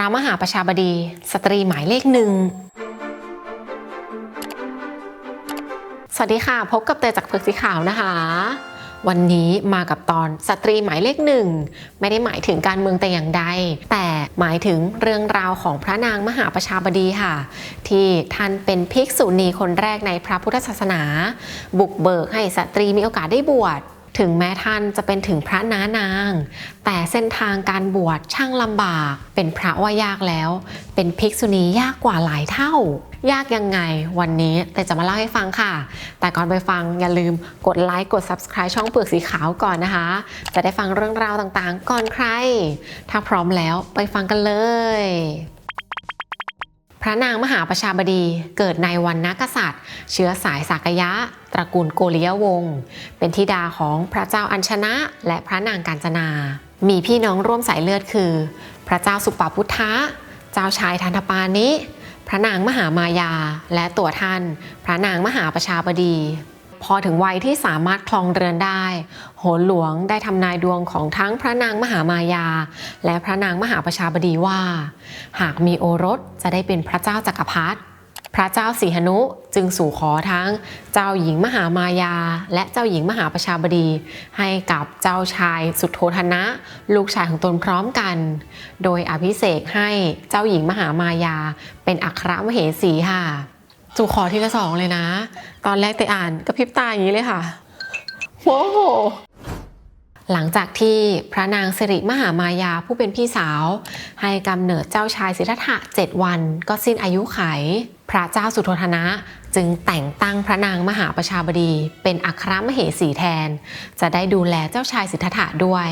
ระมหาประชาบดี สตรีหมายเลขหนึ่ง สวัสดีค่ะ พบกับเตยจากเผือกสีขาวนะคะ วันนี้มากับตอนสตรีหมายเลขหนึ่ง ไม่ได้หมายถึงการเมืองแต่อย่างใด แต่หมายถึงเรื่องราวของพระนางมหาประชาบดีค่ะ ที่ท่านเป็นภิกษุณีคนแรกในพระพุทธศาสนา บุกเบิกให้สตรีมีโอกาสได้บวช ถึงแม้ท่านจะเป็นถึงพระน้านาง แต่เส้นทางการบวชช่างลำบาก เป็นพระว่ายากแล้ว เป็นภิกษุณียากกว่าหลายเท่า ยากยังไงวันนี้แต่จะมาเล่าให้ฟังค่ะ แต่ก่อนไปฟังอย่าลืมกดไลค์กด subscribe ช่องเปลือกสีขาวก่อนนะคะ จะได้ฟังเรื่องราวต่างๆ ก่อนใคร ถ้าพร้อมแล้วไปฟังกันเลย พระนางมหาประชาบดีเกิดในวันนักษัตริย์ เชื้อสายสากยะ ตระกูลโกริยวงศ์เป็นธิดาของพระเจ้าอัญชนะ และพระนางกาญจนา มีพี่น้องร่วมสายเลือดคือ พระเจ้าสุปาพุทธะ เจ้าชายทันทปานิพระนางมหามายา และตัวท่าน พระนางมหาประชาบดี พอถึงวัยที่สามารถคลองเรือนได้ โหนหลวงได้ทำนายดวงของทั้งพระนางมหามายา และพระนางมหาประชาบดีว่า หากมีโอรสจะได้เป็นพระเจ้าจักรพรรดิพระเจ้าสีหนุจึงสู่ขอทั้งเจ้าหญิงมหามายา และเจ้าหญิงมหาประชาบดี ให้กับเจ้าชายสุโธธนะ ลูกชายของตนพร้อมกัน โดยอภิเษกให้เจ้าหญิงมหามายา เป็นอัครมเหสีค่ะ สู่ขอทีละสองเลยนะ ตอนแรกไปอ่านกระพริบตาอย่างนี้เลยค่ะโอ้โหหลังจากที่พระนางสิริมหามายาผู้เป็นพี่สาว ให้กำเนิดเจ้าชายสิทธัตถะ7วันก็สิ้นอายุไข พระเจ้าสุโธทนะ จึงแต่งตั้งพระนางมหาประชาบดี เป็นอัครมเหสีแทน จะได้ดูแลเจ้าชายสิทธัตถะด้วย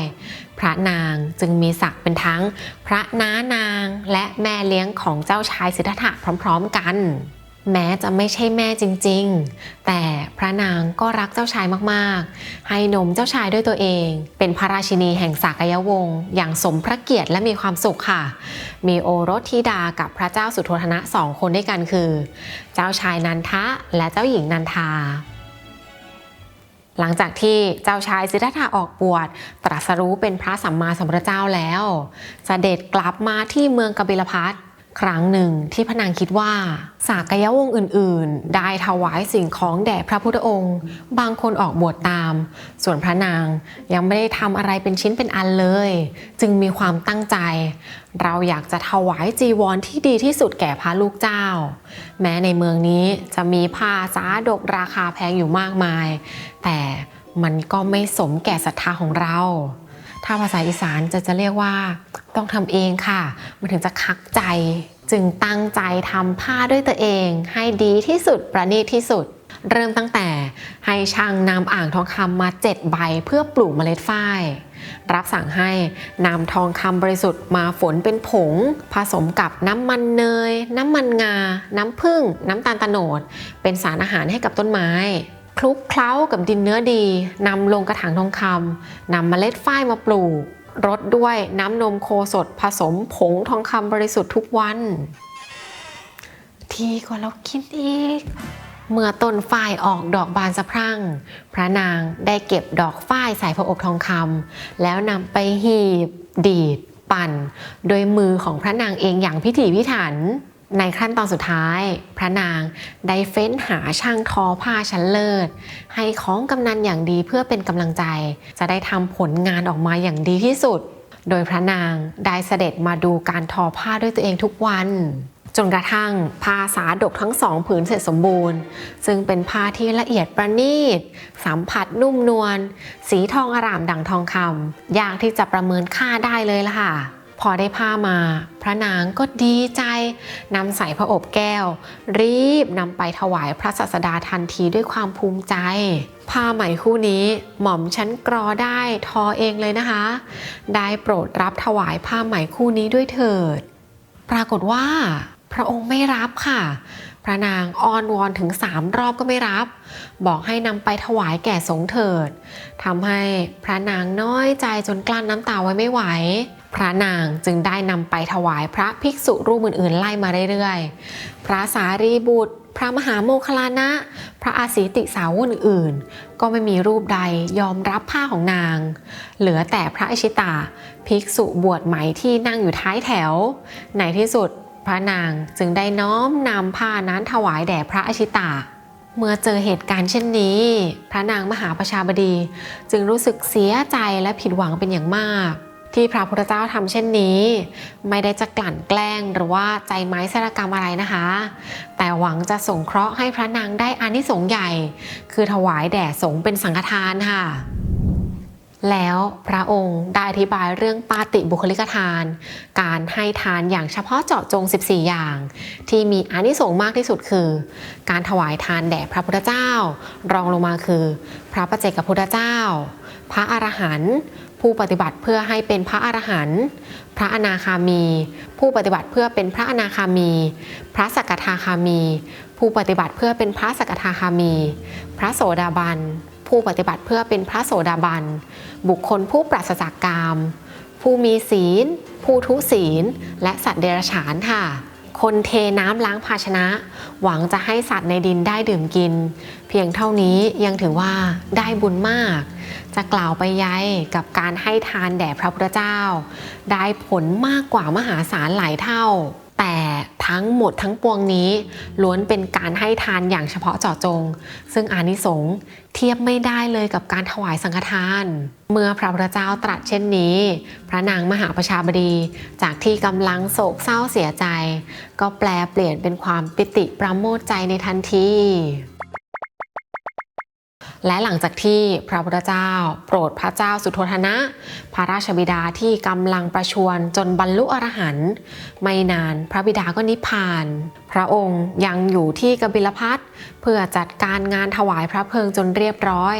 พระนางจึงมีศักดิ์เป็นทั้ง พระน้านางและแม่เลี้ยงของเจ้าชายสิทธัตถะพร้อม ๆ กัน แม้จะไม่ใช่แม่จริงๆ แต่พระนางก็รักเจ้าชายมากๆ ให้นมเจ้าชายด้วยตัวเอง เป็นพระราชินีแห่งสากยวงศ์อย่างสมพระเกียรติและมีความสุขค่ะ มีโอรสธิดากับพระเจ้าสุโธทนะสองคนด้วยกันคือ เจ้าชายนันทะและเจ้าหญิงนันทาหลังจากที่เจ้าชายสิทธัตถะออกบวชตรัสรู้เป็นพระสัมมาสัมพุทธเจ้าแล้วสเสด็จกลับมาที่เมืองกบิลพัท ครั้งหนึ่งที่พระนางคิดว่าสากยวงศ์อื่น ๆ ได้ถวายสิ่งของแด่พระพุทธองค์ บางคนออกบวชตาม ส่วนพระนางยังไม่ได้ทำอะไรเป็นชิ้นเป็นอันเลย จึงมีความตั้งใจ เราอยากจะถวายจีวรที่ดีที่สุดแก่พระลูกเจ้า แม้ในเมืองนี้จะมีผ้าสาดกราคาแพงอยู่มากมาย แต่มันก็ไม่สมแก่ศรัทธาของเรา ถ้าภาษาอีสานจะจะเรียกว่าต้องทำเองค่ะ มันถึงจะคักใจจึงตั้งใจทำผ้าด้วยตัวเอง ให้ดีที่สุดประณีตที่สุด เริ่มตั้งแต่ให้ช่างนำอ่างทองคำมา 7 ใบเพื่อปลูกเมล็ดฝ้ายรับสั่งให้นำทองคำบริสุทธิ์มาฝนเป็นผง ผสมกับน้ำมันเนย น้ำมันงา น้ำผึ้งน้ำตาลตะโนด เป็นสารอาหารให้กับต้นไม้ คลุกเคล้ากับดินเนื้อดีนำลงกระถางทองคำนำเมล็ดฝ้ายมาปลูกรดด้วยน้ำนมโคสดผสมผงทองคำบริสุทธิ์ทุกวัน ทีกว่าเราคิดอีก เมื่อต้นฝ้ายออกดอกบานสะพรั่ง พระนางได้เก็บดอกฝ้ายใส่พระอบทองคำแล้วนำไปหีบ ดีด ปั่น โดยมือของพระนางเองอย่างพิถีพิถัน ในขั้นตอนสุดท้าย พระนางได้เฟ้นหาช่างทอผ้าชั้นเลิศ ให้ของกำนันอย่างดีเพื่อเป็นกำลังใจ จะได้ทำผลงานออกมาอย่างดีที่สุด โดยพระนางได้เสด็จมาดูการทอผ้าด้วยตัวเองทุกวัน จนกระทั่งผ้าสาดกทั้งสองผืนเสร็จสมบูรณ์ ซึ่งเป็นผ้าที่ละเอียดประณีต สัมผัสนุ่มนวล สีทองอร่ามดังทองคำยากที่จะประเมินค่าได้เลยล่ะค่ะ พอได้ผ้ามา พระนางก็ดีใจนำใส่พระอบแก้ว รีบนำไปถวายพระศาสดาทันทีด้วยความภูมิใจ ผ้าใหม่คู่นี้หม่อมชั้นกรอได้ทอเองเลยนะคะ ได้โปรดรับถวายผ้าใหม่คู่นี้ด้วยเถิด ปรากฏว่า พระองค์ไม่รับค่ะพระนางอ้อนวอนถึงสามรอบก็ไม่รับ บอกให้นำไปถวายแก่สงเถิดทำให้พระนางน้อยใจจนกลั้นน้ำตาไว้ไม่ไหว พระนางจึงได้นำไปถวายพระภิกษุรูปอื่นๆ ไล่มาเรื่อยๆ พระสารีบุตร พระมหาโมคลานะ พระอาศีติสาวอื่นๆ ก็ไม่มีรูปใดยอมรับผ้าของนาง เหลือแต่พระอชิตาภิกษุบวชใหม่ที่นั่งอยู่ท้ายแถว ในที่สุดพระนางจึงได้น้อมนำผ้านั้นถวายแด่พระอชิตาเมื่อเจอเหตุการณ์เช่นนี้ พระนางมหาประชาบดีจึงรู้สึกเสียใจและผิดหวังเป็นอย่างมาก ที่พระพุทธเจ้าทำเช่นนี้ ไม่ได้จะกลั่นแกล้งหรือว่าใจไม้สารกรรมอะไรนะคะ แต่หวังจะสงเคราะห์ให้พระนางได้อานิสงส์ใหญ่ คือถวายแด่สงฆ์เป็นสังฆทานค่ะ แล้วพระองค์ได้อธิบายเรื่องปาติบุคลิกทาน การให้ทานอย่างเฉพาะเจาะจง 14 อย่าง ที่มีอานิสงส์มากที่สุดคือ การถวายทานแด่พระพุทธเจ้า รองลงมาคือ พระประเจกพุทธเจ้า พระอรหันต์ ผู้ปฏิบัติเพื่อให้เป็นพระอรหันต์พระอนาคามี ผู้ปฏิบัติเพื่อเป็นพระอนาคามี พระสกทาคามี ผู้ปฏิบัติเพื่อเป็นพระสกทาคามี พระโสดาบัน ผู้ปฏิบัติเพื่อเป็นพระโสดาบัน บุคคลผู้ปราศจากกาม ผู้มีศีล ผู้ทุศีล และสัตว์เดรัจฉานค่ะ คนเทน้ำล้างภาชนะ หวังจะให้สัตว์ในดินได้ดื่มกิน เพียงเท่านี้ยังถือว่าได้บุญมาก จะกล่าวไปยัยกับการให้ทานแด่พระพุทธเจ้า ได้ผลมากกว่ามหาศาลหลายเท่า แต่ทั้งหมดทั้งปวงนี้ล้วนเป็นการให้ทานอย่างเฉพาะเจาะจง ซึ่งอานิสงส์เทียบไม่ได้เลยกับการถวายสังฆทาน เมื่อพระพุทธเจ้าตรัสเช่นนี้ พระนางมหาประชาบดี จากที่กำลังโศกเศร้าเสียใจ ก็แปลเปลี่ยนเป็นความปิติประโมทใจในทันที และหลังจากที่พระพุทธเจ้า โปรดพระเจ้าสุโธทนะ พระราชบิดาที่กำลังประชวรจนบรรลุอรหันต์ไม่นานพระบิดาก็นิพพาน พระองค์ยังอยู่ที่กบิลพัทเพื่อจัดการงานถวายพระเพลิงจนเรียบร้อย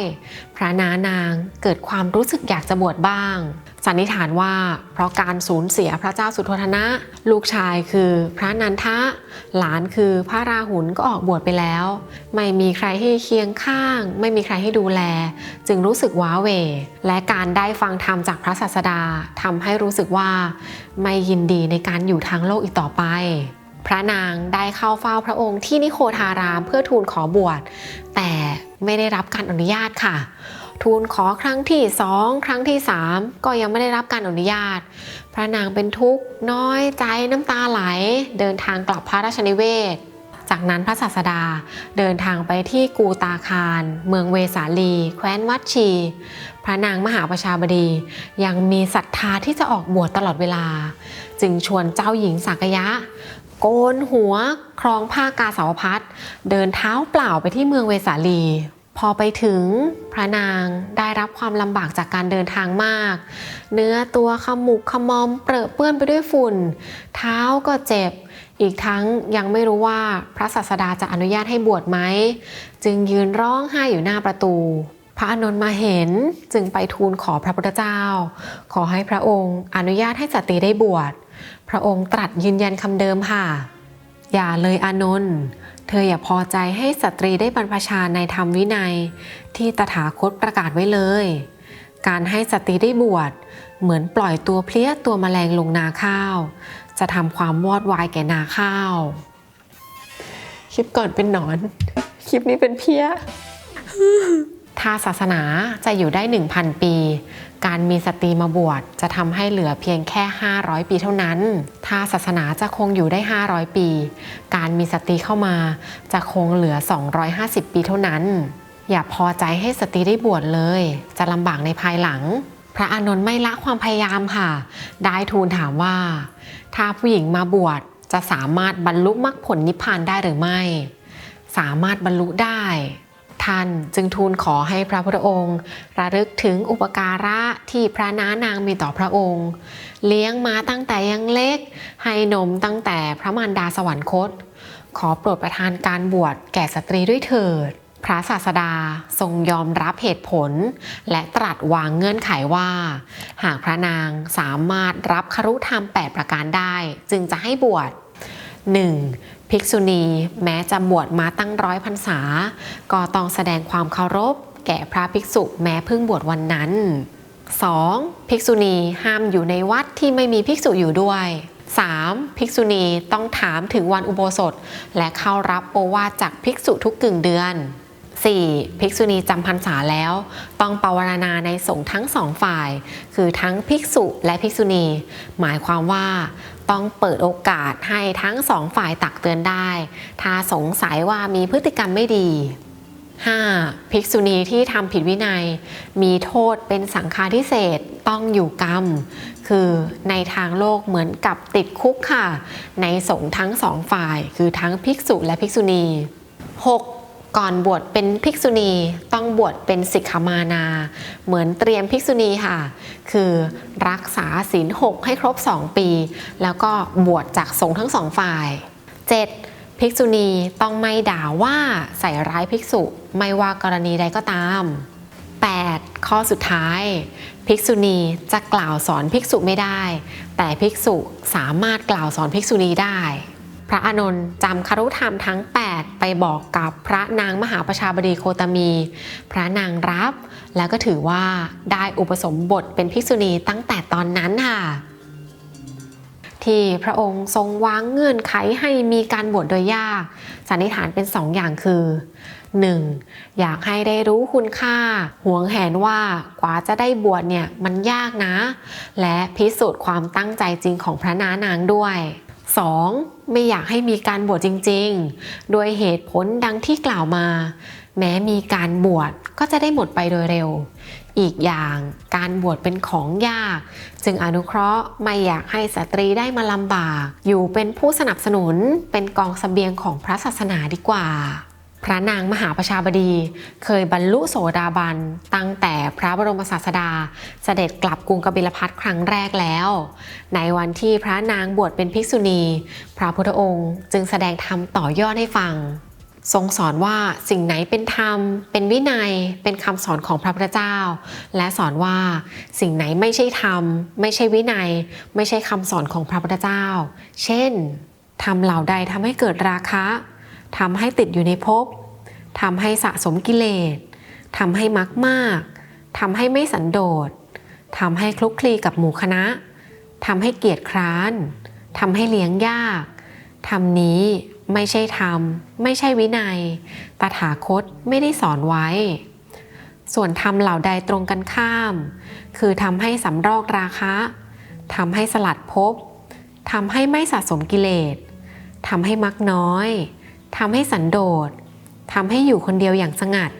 พระนานางเกิดความรู้สึกอยากจะบวชบ้าง สันนิษฐานว่าเพราะการสูญเสียพระเจ้าสุโธทนะ ลูกชายคือพระนันทะ หลานคือพระราหุลก็ออกบวชไปแล้ว ไม่มีใครให้เคียงข้าง ไม่มีใครให้ดูแล จึงรู้สึกว้าเหวและการได้ฟังธรรมจากพระศาสดาทำให้รู้สึกว่า ไม่ยินดีในการอยู่ทางโลกอีกต่อไปพระนางได้เข้าเฝ้าพระองค์ที่นิโคทารามเพื่อทูลขอบวช แต่ไม่ได้รับการอนุญาตค่ะ ทูลขอครั้งที่สองครั้งที่สามก็ยังไม่ได้รับการอนุญาต พระนางเป็นทุกข์น้อยใจน้ำตาไหล เดินทางกลับพระราชนิเวศ จากนั้นพระศาสดาเดินทางไปที่กูตาคาร เมืองเวสาลี แคว้นวัดชี พระนางมหาประชาบดี ยังมีศรัทธาที่จะออกบวชตลอดเวลา จึงชวนเจ้าหญิงสักยะโกนหัวครองผ้ากาสาวพัดเดินเท้าเปล่าไปที่เมืองเวสาลี พอไปถึงพระนางได้รับความลำบากจากการเดินทางมาก เนื้อตัวขมุกขมอมเปรอะเปื้อนไปด้วยฝุ่น เท้าก็เจ็บ อีกทั้งยังไม่รู้ว่าพระศาสดาจะอนุญาตให้บวชไหม จึงยืนร้องไห้อยู่หน้าประตู พระอานนท์มาเห็นจึงไปทูลขอพระพุทธเจ้า ขอให้พระองค์อนุญาตให้สตรีได้บวช พระองค์ตรัสยืนยันคำเดิมค่ะ อย่าเลยอานนท์ เธออย่าพอใจให้สตรีได้บรรพชาในธรรมวินัย ที่ตถาคตประกาศไว้เลย การให้สตรีได้บวชเหมือนปล่อยตัวเพลี้ยตัวแมลงลงนาข้าว จะทำความวอดวายแก่นาข้าว คลิปก่อนเป็นหนอน คลิปนี้เป็นเพี้ย ถ้าศาสนาจะอยู่ได้ 1,000 ปี การมีสตรีมาบวชจะทำให้เหลือเพียงแค่ 500 ปีเท่านั้นถ้าศาสนาจะคงอยู่ได้ 500 ปี การมีสตรีเข้ามาจะคงเหลือ 250 ปีเท่านั้น อย่าพอใจให้สตรีได้บวชเลย จะลำบากในภายหลัง พระอานนท์ไม่ละความพยายามค่ะ ได้ทูลถามว่า ถ้าผู้หญิงมาบวชจะสามารถบรรลุมรรคผลนิพพานได้หรือไม่ สามารถบรรลุได้ ท่าน จึงทูลขอให้พระพุทธองค์ ระลึกถึงอุปการะที่พระน้านางมีต่อพระองค์ เลี้ยงมาตั้งแต่ยังเล็ก ให้นมตั้งแต่พระมารดาสวรรคต ขอโปรดประทานการบวชแก่สตรีด้วยเถิด พระศาสดาทรงยอมรับเหตุผล และตรัสวางเงื่อนไขว่า หากพระนางสามารถรับครุธรรม 8 ประการได้ จึงจะให้บวช 1. ภิกษุณี แม้จะบวชมาตั้งร้อยพรรษา ก็ต้องแสดงความเคารพ แก่พระภิกษุแม้เพิ่งบวชวันนั้น 2. ภิกษุณีห้ามอยู่ในวัดที่ไม่มีภิกษุอยู่ด้วย 3. ภิกษุณีต้องถามถึงวันอุโบสถ และเข้ารับโอวาจากภิกษุทุกกึ่งเดือน 4. ภิกษุณีจำพรรษาแล้ว ต้องปวารณาในสงฆ์ทั้งสองฝ่าย คือทั้งภิกษุและภิกษุณี หมายความว่าต้องเปิดโอกาสให้ทั้งสองฝ่ายตักเตือนได้ ถ้าสงสัยว่ามีพฤติกรรมไม่ดี 5. ภิกษุณีที่ทำผิดวินัย มีโทษเป็นสังฆาทิเศษต้องอยู่กรรม คือในทางโลกเหมือนกับติดคุกค่ะ ในสงฆ์ทั้งสองฝ่าย คือทั้งภิกษุและภิกษุณี 6. ก่อนบวชเป็นภิกษุณีต้องบวชเป็นสิกขามานา เหมือนเตรียมภิกษุณีค่ะ คือรักษาศีลหกให้ครบ 2 ปี แล้วก็บวชจากสงฆ์ทั้งสองฝ่าย 7. ภิกษุณีต้องไม่ด่าว่าใส่ร้ายภิกษุไม่ว่ากรณีใดก็ตาม 8. ข้อสุดท้าย ภิกษุณีจะกล่าวสอนภิกษุไม่ได้ แต่ภิกษุสามารถกล่าวสอนภิกษุณีได้ พระอานนท์จำคารุธรรมทั้ง 8 ไปบอกกับพระนางมหาประชาบดีโคตมี พระนางรับ แล้วก็ถือว่าได้อุปสมบทเป็นภิกษุณีตั้งแต่ตอนนั้นค่ะที่พระองค์ทรงวางเงื่อนไขให้มีการบวชโดยยาก สันนิษฐานเป็นสองอย่างคือ 1. อยากให้ได้รู้คุณค่า หวงแหนว่ากว่าจะได้บวชเนี่ยมันยากนะ และพิสูจน์ความตั้งใจจริงของพระนานางด้วย 2. ไม่อยากให้มีการบวชจริงๆ โดยเหตุผลดังที่กล่าวมา แม้มีการบวชก็จะได้หมดไปโดยเร็ว อีกอย่างการบวชเป็นของยาก จึงอนุเคราะห์ไม่อยากให้สตรีได้มาลำบาก อยู่เป็นผู้สนับสนุนเป็นกองสเสบียงของพระศาสนาดีกว่า พระนางมหาประชาบดีเคยบรรลุโสดาบันตั้งแต่พระบรมศาสดา เสด็จกลับกรุงกบิลพัทครั้งแรกแล้ว ในวันที่พระนางบวชเป็นภิกษุณี พระพุทธองค์จึงแสดงธรรมต่อยอดให้ฟัง ทรงสอนว่าสิ่งไหนเป็นธรรม เป็นวินัย เป็นคำสอนของพระพุทธเจ้า และสอนว่าสิ่งไหนไม่ใช่ธรรม ไม่ใช่วินัย ไม่ใช่คำสอนของพระพุทธเจ้า เช่นทำเหล่าใดทำให้เกิดราคะ ทำให้ติดอยู่ในภพทำให้สะสมกิเลสทำให้มักมากทำให้ไม่สันโดษทำให้คลุกคลีกับหมู่คณะทำให้เกียจคร้านทำให้เลี้ยงยากทำนี้ไม่ใช่ธรรม ไม่ใช่วินัย ตถาคตไม่ได้สอนไว้ ส่วนธรรมเหล่าใดตรงกันข้าม คือทำให้สำรอกราคะทำให้สลัดภพทำให้ไม่สะสมกิเลสทำให้มักน้อย ทำให้สันโดษทำให้อยู่คนเดียวอย่างสงัด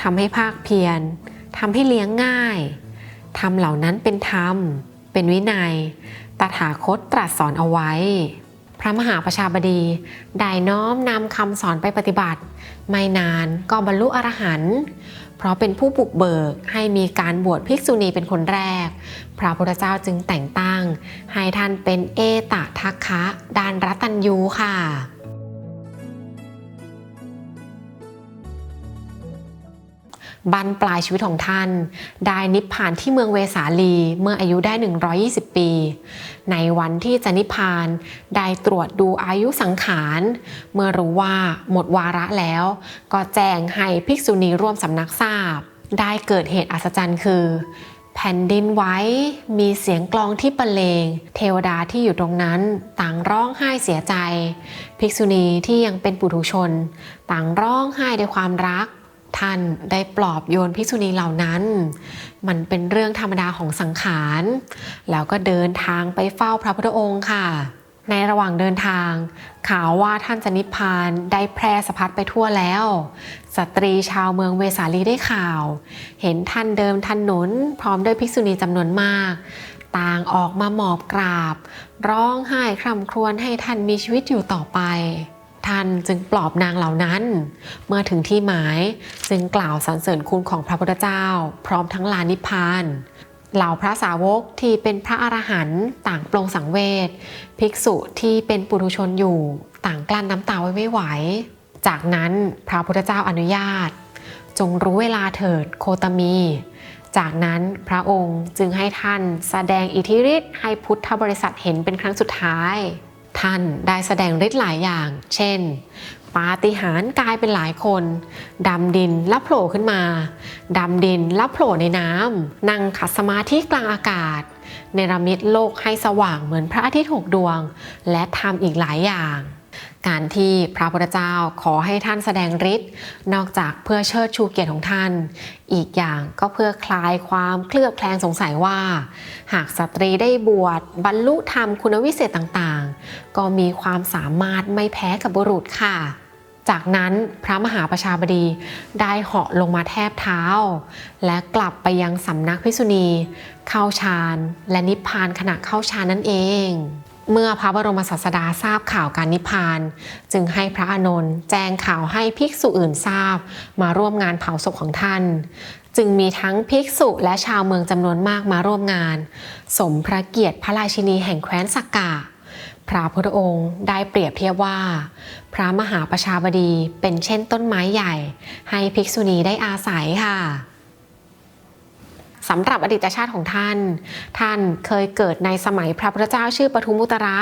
ทำให้ภาคเพียรทำให้เลี้ยงง่ายทำเหล่านั้นเป็นธรรม เป็นวินัย ตถาคตตรัสสอนเอาไว้ พระมหาประชาบดีได้น้อมนำคำสอนไปปฏิบัติ ไม่นานก็บรรลุอรหันต์เพราะเป็นผู้บุกเบิกให้มีการบวชภิกษุณีเป็นคนแรก พระพุทธเจ้าจึงแต่งตั้ง ให้ท่านเป็นเอตทัคคะดานรัตัญยูค่ะ บั้นปลายชีวิตของท่าน ได้นิพพานที่เมืองเวสาลีเมื่ออายุได้ 120 ปี ในวันที่จะนิพพานได้ตรวจดูอายุสังขาร เมื่อรู้ว่าหมดวาระแล้ว ก็แจ้งให้ภิกษุณีร่วมสำนักทราบ ได้เกิดเหตุอัศจรรย์คือแผ่นดินไหว้มีเสียงกลองที่บรรเลง เทวดาที่อยู่ตรงนั้น ต่างร้องไห้เสียใจ ภิกษุณีที่ยังเป็นปุถุชน ต่างร้องไห้ด้วยความรัก ท่านได้ปลอบโยนภิกษุณีเหล่านั้น มันเป็นเรื่องธรรมดาของสังขาร แล้วก็เดินทางไปเฝ้าพระพุทธองค์ค่ะ ในระหว่างเดินทาง ข่าวว่าท่านจะนิพพานได้แพร่สะพัดไปทั่วแล้ว สตรีชาวเมืองเวสาลีได้ข่าว เห็นท่านเดินถนนพร้อมด้วยภิกษุณีจำนวนมากต่างออกมาหมอบกราบ ร้องไห้คร่ำครวญให้ท่านมีชีวิตอยู่ต่อไป ท่านจึงปลอบนางเหล่านั้น เมื่อถึงที่หมายจึงกล่าวสรรเสริญคุณของพระพุทธเจ้า พร้อมทั้งลานิพพานเหล่าพระสาวกที่เป็นพระอรหันต์ต่างปลงสังเวชภิกษุที่เป็นปุถุชนอยู่ ต่างกลั้นน้ำตาไว้ไม่ไหว จากนั้นพระพุทธเจ้าอนุญาต จงรู้เวลาเถิดโคตมี จากนั้นพระองค์จึงให้ท่านแสดงอิทธิฤทธิ์ให้พุทธบริษัทเห็นเป็นครั้งสุดท้าย ท่านได้แสดงฤทธิ์หลายอย่าง เช่น ปาฏิหาริย์กลายเป็นหลายคน ดำดินแล้วโผล่ขึ้นมา ดำดินแล้วโผล่ในน้ำ นั่งขัดสมาธิกลางอากาศ เนรมิตโลกให้สว่างเหมือนพระอาทิตย์หกดวง และทำอีกหลายอย่าง การที่พระพุทธเจ้าขอให้ท่านแสดงฤทธิ์นอกจากเพื่อเชิดชูเกียรติของท่าน อีกอย่างก็เพื่อคลายความเคลือบแคลงสงสัยว่า หากสตรีได้บวชบรรลุธรรมคุณวิเศษต่างๆ ก็มีความสามารถไม่แพ้กับบุรุษค่ะจากนั้นพระมหาประชาบดีได้เหาะลงมาแทบเท้า และกลับไปยังสำนักภิษุณี เข้าฌานและนิพพานขณะเข้าฌานนั่นเอง เมื่อพระบรมศาสดาทราบข่าวการนิพพาน จึงให้พระอานนท์แจ้งข่าวให้ภิกษุอื่นทราบ มาร่วมงานเผาศพของท่าน จึงมีทั้งภิกษุและชาวเมืองจำนวนมากมาร่วมงาน สมพระเกียรติพระราชินีแห่งแคว้นสักกะพระพุทธองค์ได้เปรียบเทียบว่า พระมหาประชาบดีเป็นเช่นต้นไม้ใหญ่ ให้ภิกษุณีได้อาศัยค่ะ สำหรับอดีตชาติของท่าน ท่านเคยเกิดในสมัยพระพุทธเจ้าชื่อปทุมุตระ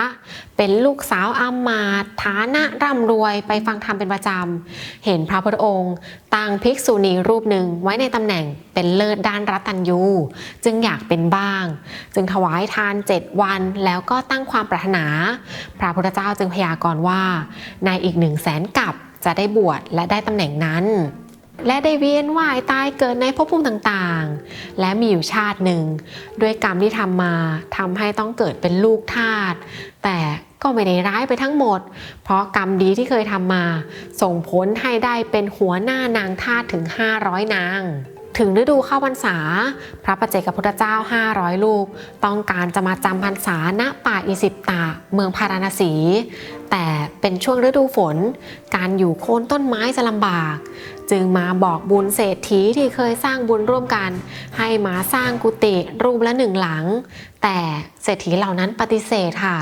เป็นลูกสาวอามาตฐานะร่ำรวยไปฟังธรรมเป็นประจำ เห็นพระพุทธองค์ตั้งภิกษุณีรูปหนึ่งไว้ในตำแหน่งเป็นเลิศด้านรัตัญญูจึงอยากเป็นบ้าง จึงถวายทานเจ็ดวันแล้วก็ตั้งความปรารถนา พระพุทธเจ้าจึงพยากรณ์ว่า ในอีกหนึ่งแสนกับจะได้บวชและได้ตำแหน่งนั้น และได้เวียนว่ายตายเกิดในภพภูมิต่างๆ และมีอยู่ชาติหนึ่ง ด้วยกรรมที่ทำมาทำให้ต้องเกิดเป็นลูกทาสแต่ก็ไม่ได้ร้ายไปทั้งหมด เพราะกรรมดีที่เคยทำมา ส่งผลให้ได้เป็นหัวหน้านางทาสถึง 500 นาง ถึงฤดูเข้าพรรษา พระประเจกับพุทธเจ้า 500 ลูก ต้องการจะมาจำพรรษาณป่าอิสิปตาเมืองพาราณสี แต่เป็นช่วงฤดูฝน การอยู่โคนต้นไม้จะลำบาก จึงมาบอกบุญเศรษฐีที่เคยสร้างบุญร่วมกัน ให้มาสร้างกุฏิรูปละหนึ่งหลัง แต่เศรษฐีเหล่านั้นปฏิเสธค่ะ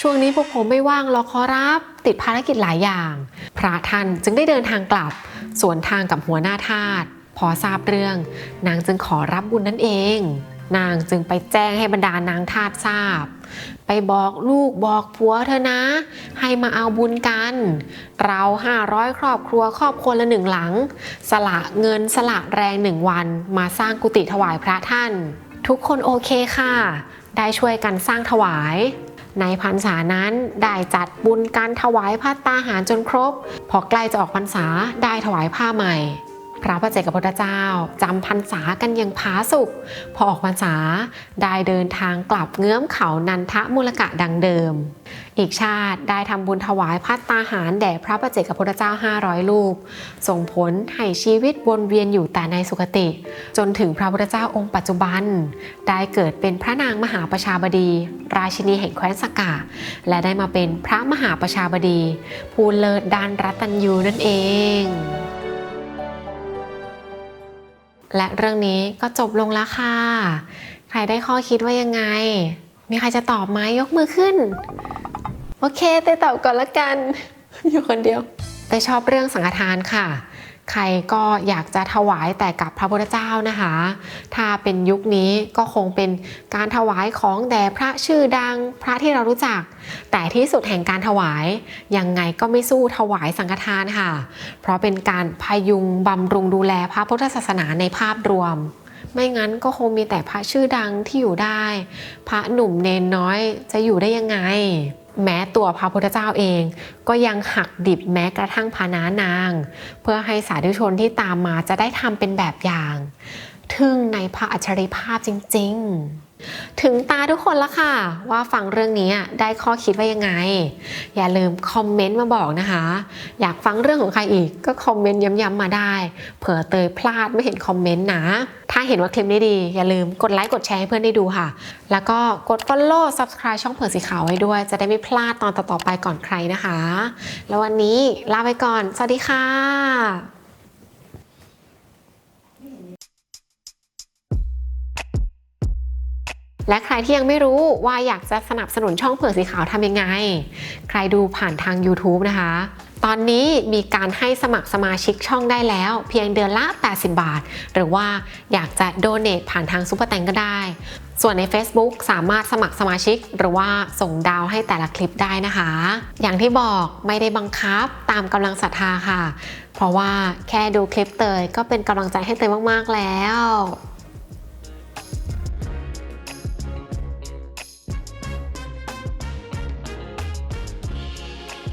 ช่วงนี้พวกผมไม่ว่างหรอกขอรับติดภารกิจหลายอย่าง พระท่านจึงได้เดินทางกลับสวนทางกับหัวหน้าทาสพอทราบเรื่อง นางจึงขอรับบุญนั่นเอง นางจึงไปแจ้งให้บรรดานางทาสทราบ ไปบอกลูกบอกผัวเธอนะ ให้มาเอาบุญกัน เรา500ครอบครัวครอบครัวละหนึ่งหลัง สละเงินสละแรงหนึ่งวัน มาสร้างกุฏิถวายพระท่าน ทุกคนโอเคค่ะ ได้ช่วยกันสร้างถวาย ในพรรษานั้นได้จัดบุญการถวายผ้าตาหารจนครบ พอใกล้จะออกพรรษาได้ถวายผ้าใหม่ พระพระเจกับพุทธเจ้าจำพรรษากันอย่างผาสุกพอออกพรรษาได้เดินทางกลับเงื้อมเขานันทมูลกะดังเดิม อีกชาติได้ทำบุญถวายพัตตาหารแด่พระประเจกับพุทธเจ้า 500 รูป ส่งผลให้ชีวิตวนเวียนอยู่แต่ในสุคติ จนถึงพระพุทธเจ้าองค์ปัจจุบัน ได้เกิดเป็นพระนางมหาประชาบดี ราชินีแห่งแคว้นสกาและได้มาเป็นพระมหาประชาบดี ผู้เลิศด้านรัตัญญูนั่นเอง และเรื่องนี้ก็จบลงแล้วค่ะ ใครได้ข้อคิดว่ายังไง มีใครจะตอบไหมยกมือขึ้น โอเคเต้ตอบก่อนละกัน อยู่คนเดียวเต้ชอบเรื่องสังฆทานค่ะ ใครก็อยากจะถวายแต่กับพระพุทธเจ้านะคะ ถ้าเป็นยุคนี้ก็คงเป็นการถวายของแด่พระชื่อดังพระที่เรารู้จัก แต่ที่สุดแห่งการถวายยังไงก็ไม่สู้ถวายสังฆทานค่ะ เพราะเป็นการพยุงบำรุงดูแลพระพุทธศาสนาในภาพรวมไม่งั้นก็คงมีแต่พระชื่อดังที่อยู่ได้ พระหนุ่มเนนน้อยจะอยู่ได้ยังไง แม้ตัวพระพุทธเจ้าเอง ก็ยังหักดิบแม้กระทั่งพานานาง เพื่อให้สาธุชนที่ตามมาจะได้ทำเป็นแบบอย่าง ทึ่งในพระอัจฉริภาพจริง ๆ ถึงตาทุกคนละค่ะ ว่าฟังเรื่องนี้ได้ข้อคิดว่ายังไง อย่าลืมคอมเมนต์มาบอกนะคะ อยากฟังเรื่องของใครอีกก็คอมเมนต์ย้ำๆมาได้ เผื่อเตยพลาดไม่เห็นคอมเมนต์นะ ถ้าเห็นว่าคลิปนี้ดี อย่าลืมกดไลค์กดแชร์ให้เพื่อนได้ดูค่ะ แล้วก็กด follow subscribe ช่องเผื่อสีขาวไว้ด้วย จะได้ไม่พลาดตอนต่อๆไปก่อนใครนะคะ แล้ววันนี้ลาไปก่อน สวัสดีค่ะ และใครที่ยังไม่รู้ว่าอยากจะสนับสนุนช่องเผือกสีขาวทำยังไง ใครดูผ่านทาง YouTube นะคะ ตอนนี้มีการให้สมัครสมาชิกช่องได้แล้ว เพียงเดือนละ 80 บาท หรือว่าอยากจะโดเน a ผ่านทางซุปเปอร์แตงก็ได้ ส่วนใน Facebook สามารถสมัครสมาชิก หรือว่าส่งดาวให้แต่ละคลิปได้นะคะ อย่างที่บอกไม่ได้บังคับตามกำลังศรัทธาค่ะ เพราะว่าแค่ดูคลิปเตยก็เป็นกำลังใจให้เตยมากๆแล้ว